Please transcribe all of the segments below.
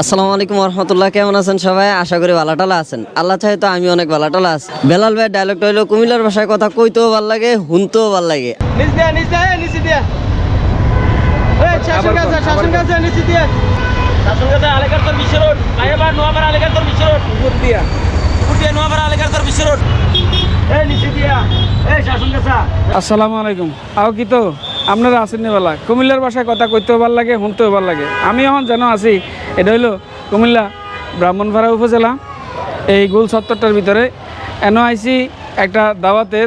আসসালামু আলাইকুম রহমতুল্লাহ কেমন আছেন সবাই? আশা করি ভালো টালা আছেন। আল্লাহ চাই তো আমি অনেক ভালো টালা আছি। বেলাল ভাই ডায়লগটা হইল কুমিল্লার ভাষায় কথা কইতেও ভালো লাগে শুনতেও ভালো লাগে। আসসালামু আলাইকুম। আও কি তো? আপনারা আসেন বেলা। কুমিল্লার ভাষায় কথা কইতেও ভালো লাগে, শুনতেও ভালো লাগে। আমি এখন যেন আছি, এটা হইল কুমিল্লা ব্রাহ্মণপাড়া উপজেলা। এই গোল সত্তরটার ভিতরে এন আইসি একটা দাওয়াতে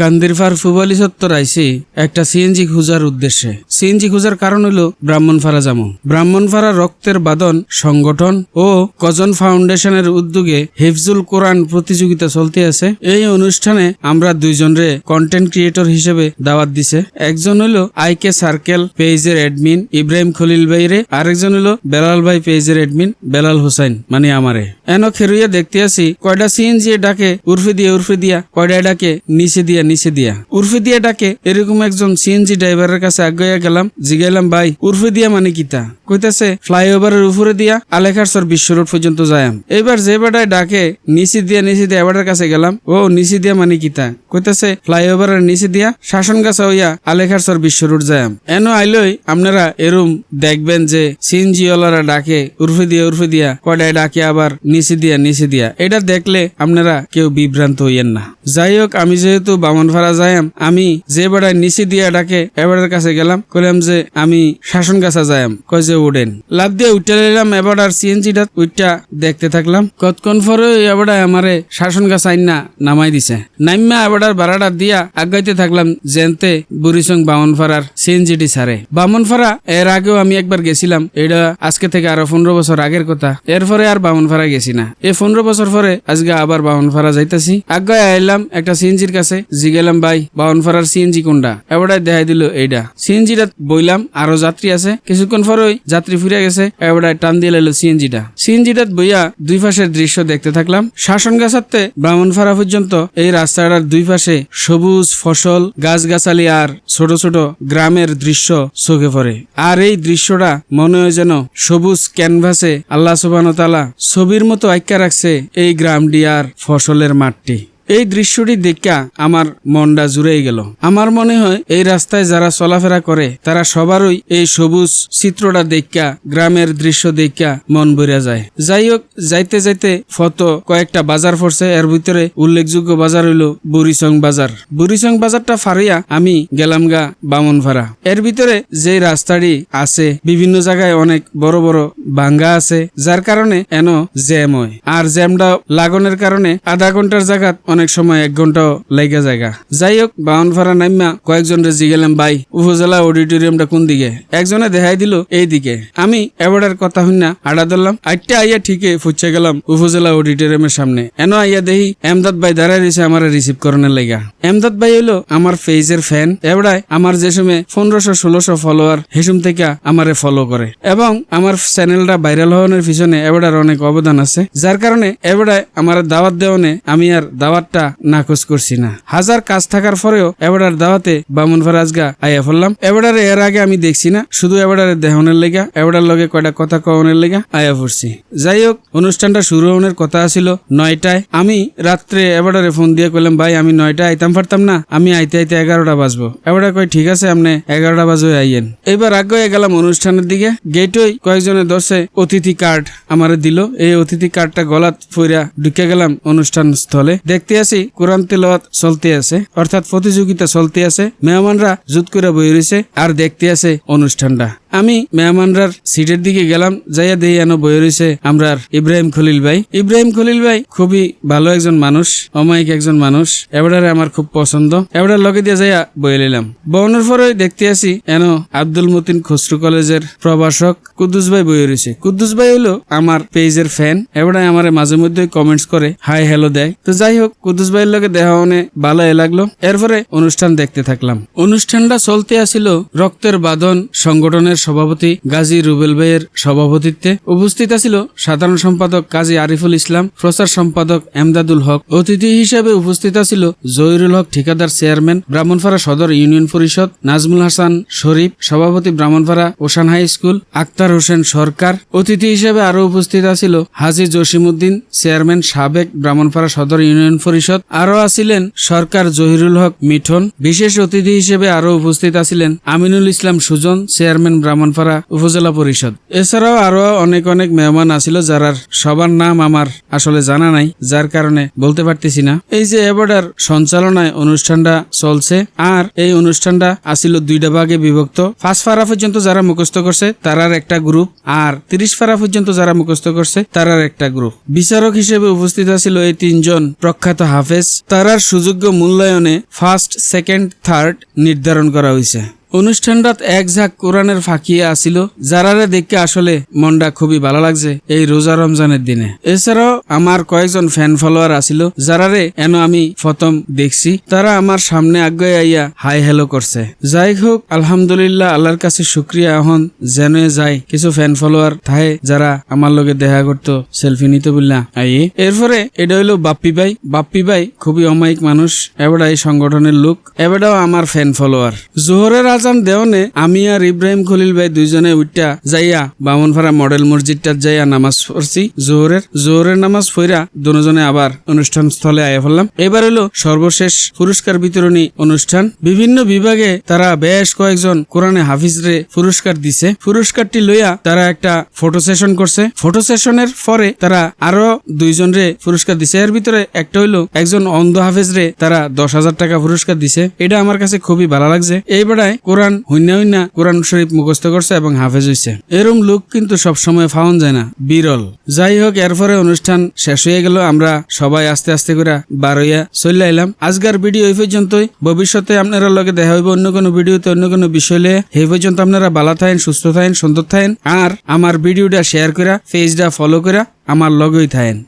কান্দিরফার ফুবালি সত্তর আইসি একটা সিএনজি খুঁজার উদ্দেশ্যে। সিএনজি খুঁজার কারণ হলো ব্রাহ্মণপাড়া জামু। ব্রাহ্মণপাড়া রক্তের বাদন, সংগঠন ও কজন ফাউন্ডেশনের উদ্যোগে হিফজুল কোরআন প্রতিযোগিতা চলতে আছে। এই অনুষ্ঠানে আমরা দুইজনরে কন্টেন্ট ক্রিয়েটর হিসেবে দাওয়াত দিছে। একজন হলো আইকে সার্কেল পেজের অ্যাডমিন ইব্রাহিম খলিল ভাইরে, আরেকজন হলো বেলাল ভাই পেজের অ্যাডমিন বেলাল হোসাইন মানে আমারে। এন খেরুইয়া দেখতে আসি কয়টা সিএনজি ডাকে উর্ফে দিয়ে উর্ফে দিয়া কয়টা ডাকে নিচে দিয়া নিচে দিয়া। উর্ফে দিয়া ডাকে, এরকম একজন সিএনজি ড্রাইভারের কাছে আগাইয়া গেলাম, জিগাইলাম, ভাই, উর্ফে দিয়া মানে কিতা কইতাছে ফ্লাইওভারের উপরে দিয়া আলেখারসর বিশ্ব রোড পর্যন্ত যায়াম। এবার যে বেটায় ডাকে, নিচে দিয়া নিচে দিয়া, এবারের কাছে গেলাম, ও, নিচে দিয়া মানে কিতা কইতাছে ফ্লাইওভারের নিচে দিয়া শাসন গাছা হইয়া আলেখারসর বিশ্ব রোড যায়াম। এন আইলই আপনারা এরম দেখবেন যে সিএনজি ওলারা ডাকে, উর্ফে দিয়া উর্ফে দিয়া কয়টায় ডাকে আবার, নিচে দিয়া নিচে দিয়া। এটা দেখলে আপনারা কেউ বিভ্রান্ত হইয়েন না। যাই হোক, আমি যেহেতু বামনফাড়া যাইম আমি যে বেড়ায় নিচে দিয়া ডাকে, এবারের কাছে গেলাম, কইলাম যে আমি শাসন গাছা যাইম কয় যে উঠেন। লাভ দিয়ে উঠে নিলাম এবার আর সিএনজিটা উইটা দেখতে থাকলাম। কতক্ষণ পরে এবারে আমারে শাসন গাছ আইন নামাই দিছে। নাইমা এবার ভাড়াটা দিয়া আগাইতে থাকলাম জেনতে বুড়িসং বামনফাড়ার সিএনজিটি সারে বামনফাড়া এর আগেও আমি একবার গেছিলাম এটা আজকে থেকে আরও পনেরো বছর আগের কথা। এরপরে আর বামনফাড়া গেছি না। এই পনেরো বছর পরে আজকে আবার বামনফাড়া যাইতাছি। আগায় আইলাম একটা সিএনজির কাছে জিগেলাম ভাই বামনফাড়ার সিএনজি কোনটা? এবারে দেখাই দিল এইটা সিএনজিটা বইলাম, আরও যাত্রী আছে। কিছুক্ষণ পরে ওই যাত্রী ফিরে গেছে, এবারে টান দিয়ে লাইলো সিএনজিটা সিএনজিটা বইয়া দুই পাশের দৃশ্য দেখতে থাকলাম। শাসন গাছাতে ব্রাহ্মণফাড়া পর্যন্ত এই রাস্তাটার দুই পাশে সবুজ ফসল, গাছগাছালি আর ছোট ছোট গ্রামের দৃশ্য চোখে পড়ে। আর এই দৃশ্যটা মনে হয় যেন সবুজ ক্যানভাসে আল্লাহ তালা ছবির মতো আইক্যা রাখছে এই গ্রামটি আর ফসলের মাঠটি। এই দৃশ্যটি দেখা আমার মনটা জুড়েই গেল। আমার মনে হয় এই রাস্তায় যারা চলাফেরা করে, তারা সবারই এই সবুজ চিত্রটা দেখা, গ্রামের দৃশ্য দেখা, মন ভরে যায়। যাই হোক, যাইতে যাইতে ফটো কয়েকটা বাজার পড়ছে। এর ভিতরে উল্লেখযোগ্য বাজার হইল বুড়িচং বাজার। বুড়িচং বাজারটা ফারিয়া আমি গেলাম গা বামনভাড়া। এর ভিতরে যে রাস্তাটি আছে, বিভিন্ন জায়গায় অনেক বড় বড় ভাঙ্গা আছে, যার কারণে এন জ্যাম হয়। আর জ্যামটা লাগানোর কারণে আধা ঘণ্টার জায়গা অনেক সময় এক ঘন্টাও লাইগা জায়গা। যাই হোক বাউনফাড়া নাইমা কয়েকজন রে জিগেলাম ভাই উপজেলা অডিটোরিয়ামটা কোন দিকে? একজনে দেখাই দিল এই দিকে। আমি এবারের কথা হইনা, আড়া ধরলাম। আইটা আইয়া ঠিকই ফুচ্ছে গেলাম উপজেলা অডিটোরিয়ামের সামনে। এন আইয়া দেহি এমদাদ ভাই দাঁড়ায় রয়েছে আমার রিসিভ করানোর লাইগা এমদাদ ভাই হইল আমার ফেজের ফ্যান। এবারায় আমার যে সময় পনেরোশো, ষোলোশো ফলোয়ার হেসুম থেকে আমারে ফলো করে। এবং আমার চ্যানেলটা ভাইরাল হওয়ানোর পিছনে এবারের অনেক অবদান আছে। যার কারণে এবারায় আমার দাওয়াত দেওয়ানে আমি আর দাওয়াতটা নাকচ করছি না। হাজার কাজ থাকার পরেও এবারের দাওয়াতে বামুন ফরাজগা আইয়া ফেললাম এবারে এর আগে আমি দেখছি না, শুধু এবারে দেহনের লেগা, এবারের লগে কয়টা কথা কওনের লেগা আয়া পড়ছি। যাই হোক অনুষ্ঠানটা শুরু হওয়ার কথা ছিল নয়টায়। আমি রাত্রে এবারে ফোন দিয়ে কইলাম, ভাই, আমি নয়টায় আইতাম পারতাম না, আমি আইতে আইতে এগারোটা বাজবো। এবারে কই ঠিক আছে আপনি এগারোটা বাজে আইয়েন। এবার আগে গেলাম অনুষ্ঠানের দিকে। গেটই কয়েকজনে দর্শে অতিথি কার্ড আমারে দিল। এই অতিথি কার্ডটা গলাত ফইরা ঢুকে গেলাম অনুষ্ঠান স্থলে। দেখতে আছি, কোরআন তেলাওয়াত চলতে আছে, অর্থাৎ প্রতিযোগিতা চলতে আছে, মেহমানরা জুত করে বই রয়েছে আর দেখতে আছে অনুষ্ঠানটা। আমি মেহমানরার সিটের দিকে গেলাম, যাইয়া দেই এনো বই রয়েছে আমরার ইব্রাহিম খলিল ভাই। ইব্রাহিম খলিল ভাই খুবই ভালো একজন মানুষ, অমায়িক একজন মানুষ এবারে আমার খুব পছন্দ। এবারে লগে দিয়ে যাইয়া বই নিলাম বহনের পরে দেখতে আছি এন আব্দুল মতিন খসরু কলেজের প্রভাষক কুদ্দুস ভাই বই রয়েছে। কুদ্দুস ভাই হলো আমার পেজের ফ্যান, এবারে আমার মাঝে মধ্যে কমেন্টস করে, হাই হ্যালো দেয়। তো যাই হোক কুদ্দুস ভাইয়ের লগে দেখা অনেক ভালো এ লাগল। এরপরে অনুষ্ঠান দেখতে থাকলাম। অনুষ্ঠানটা চলতে আসিল রক্তের বাঁধন সংগঠনের সভাপতি গাজী রুবেল ভাইয়ের সভাপতিত্বে। উপস্থিত ছিল সাধারণ সম্পাদক কাজী আরিফুল ইসলাম, প্রচার সম্পাদক এমদাদুল হক। অতিথি হিসেবে উপস্থিত ছিল জহিরুল হক, ঠিকাদার চেয়ারম্যান, ব্রাহ্মণপাড়া সদর ইউনিয়ন পরিষদ, নাজমুল হাসান শরীফ, সভাপতি Brahmanpara ocean high school, Akhtar Hossain Sarkar. অতিথি হিসেবে আরও উপস্থিত ছিল হাজি জসিমুদ্দিন চেয়ারম্যান সাবেক ব্রাহ্মণপাড়া সদর ইউনিয়ন পরিষদ আরও আছিলেন সরকার জহিরুল হক মিঠন। বিশেষ অতিথি হিসেবে আরও উপস্থিত আছিলেন আমিনুল ইসলাম সুজন, চেয়ারম্যান ব্রাহ্মণপাড়া উপজেলা পরিষদ। এছাড়াও আরও অনেক অনেক মেহমান আছিল যারার সবার নাম আমার আসলে জানা নাই, যার কারণে বলতে পারতেছি না। এই যে এবারের সঞ্চালনায় অনুষ্ঠানটা চলছে, আর এই অনুষ্ঠানটা আসিল দুইটা ভাগে বিভক্ত। ফার্স্ট ফারা পর্যন্ত যারা মুখস্থ করছে, তারার একটা গ্রুপ, আর তিরিশ ফারা পর্যন্ত যারা মুখস্থ করছে, তারার একটা গ্রুপ। বিচারক হিসেবে উপস্থিত আছিল এই তিনজন প্রখ্যাত হাফেজ তারার সুযোগ্য মূল্যায়নে ফার্স্ট সেকেন্ড থার্ড নির্ধারণ করা হয়েছে। অনুষ্ঠানটাত এক ঝাঁক কোরআনের ফাঁকিয়ে আসিল, যারারে দেখে আসলে মনটা খুবই ভালো লাগছে এই রোজা রমজানের দিনে। এছাড়াও আমার কয়েকজন ফ্যান ফলোয়ার আসিল, যারারে এন আমি প্রথম দেখছি। তারা আমার সামনে আগে আইয়া হাই হ্যালো করছে। যাই হোক, আলহামদুলিল্লাহ আল্লাহর কাছে শুক্রিয়া এখন যেন যায়। কিছু ফ্যান ফলোয়ার থাহে যারা আমার লগে দেখা করতো সেলফি নিতে বললা, আইয়ে। এরপরে এটা হইল বাপ্পি ভাই। বাপ্পি ভাই খুবই অমায়িক মানুষ এবারে এই সংগঠনের লোক, এবারেও আমার ফ্যান ফলোয়ার জোহরের আজান দেওয়ানে আমি আর ইব্রাহিম খলিল ভাই দুইজনে উঠটা যাইয়া বামনফাড়া মডেল মসজিদটার যাইয়া নামাজ পড়ছি। জোহরের জোহরের নামাজ ফইরা দুজনে আবার অনুষ্ঠান স্থলে আয়া ফেললাম এবার হলো সর্বশেষ পুরস্কার বিতরণী অনুষ্ঠান। বিভিন্ন বিভাগে তারা বেশ কয়েকজন কোরআনে হাফিজরে পুরস্কার দিছে। পুরস্কারটি লইয়া তারা একটা ফটো সেশন করছে। ফটো সেশনের পরে তারা আরও দুইজন রে পুরস্কার দিছে। এর ভিতরে একটা হইল একজন অন্ধ হাফিজ রে তারা দশ হাজার টাকা পুরস্কার দিছে। এটা আমার কাছে খুবই ভালো লাগছে। এই বেড়ায় কোরআন হইনা হইনা কোরআন শরীফ মুখস্থ করছে এবং হাফেজ হইছে। এরম লোক কিন্তু সব সময় পাওয়া যায় না, বিরল। যাই হোক এরপরে অনুষ্ঠান শেষ হয়ে গেল, আমরা সবাই আস্তে আস্তে করে বার হইয়া চলে আইলাম। আজকের ভিডিও এই পর্যন্তই। ভবিষ্যতে আপনারা লগে দেখা হইব অন্য কোনো ভিডিওতে, অন্য কোনো বিষয় লয়ে এই পর্যন্ত আপনারা ভালো থাকেন, সুস্থ থাকেন সুন্দর থাকেন। আর আমার ভিডিওটা শেয়ার করা পেজটা ফলো করা আমার লগেই থাকেন।